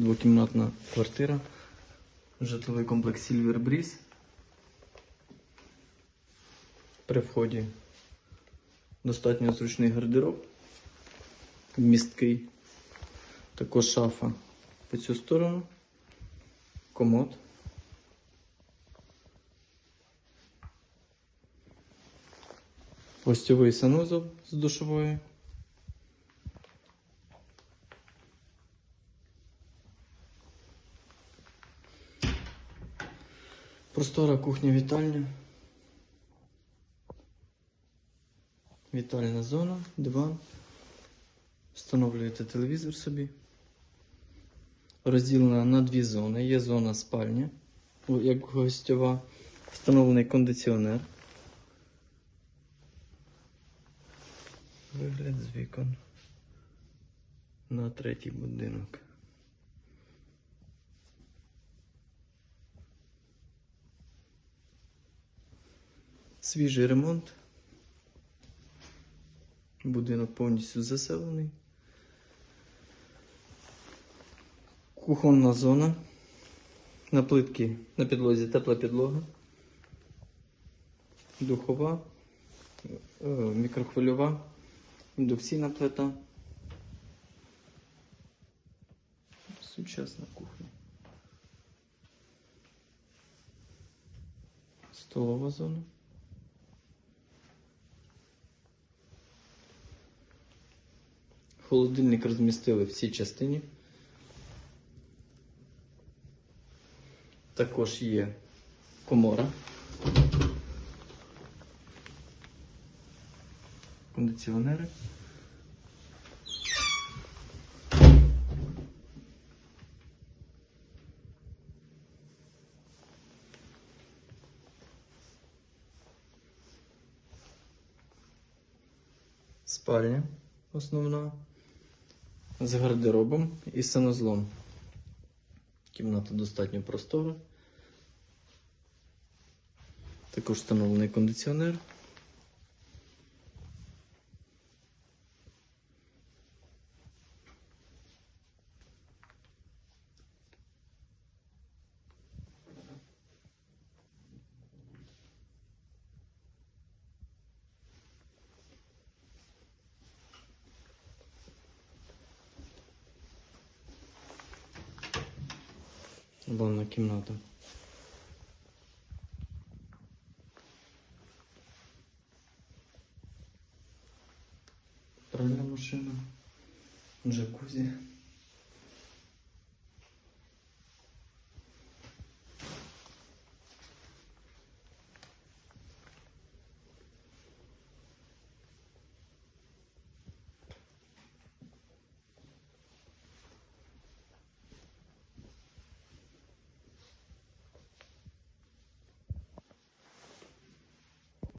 Двокімнатна квартира. Житловий комплекс Silver Breeze. При вході достатньо зручний гардероб. Місткий. Також шафа по цю сторону. Комод. Гостьовий санузел з душовою. Простора кухня-вітальня. Вітальна зона, диван. Встановлюєте телевізор собі. Розділена на дві зони. Є зона спальня, як гостьова. Встановлений кондиціонер. Вигляд з вікон на третій будинок. Свіжий ремонт. Будинок повністю заселений. Кухонна зона. На плитки на підлозі тепла підлога. Духова, е, мікрохвильова, індукційна плита. Сучасна кухня. Столова зона. Холодильник розмістили в цій частині. Також є комора. Кондиціонери. Спальня основна з гардеробом і санузлом. Кімната достатньо простора. Також встановлений кондиціонер. Ванна кімната. Пральна машина. Джакузі.